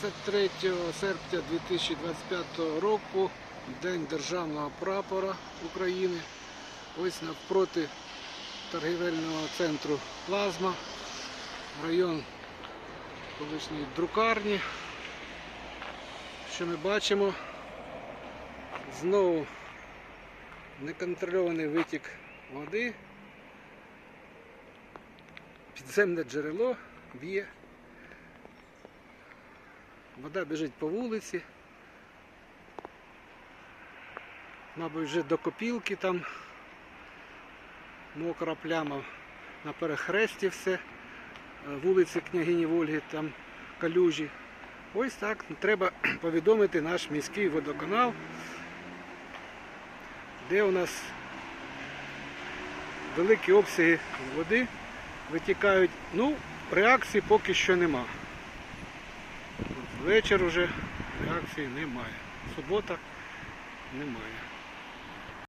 23 серпня 2025 року, День Державного прапора України. Ось навпроти торгівельного центру Плазма, район колишньої друкарні. Що ми бачимо? Знову неконтрольований витік води. Підземне джерело б'є. Вода біжить по вулиці. Мабуть, вже до копілки там мокра пляма на перехресті все. Е, Вулиці княгині Вольги, там калюжі. Ось так треба повідомити наш міський водоканал, де у нас великі обсяги води витікають. Ну, реакції поки що нема. Вечір уже реакції немає. Субота немає.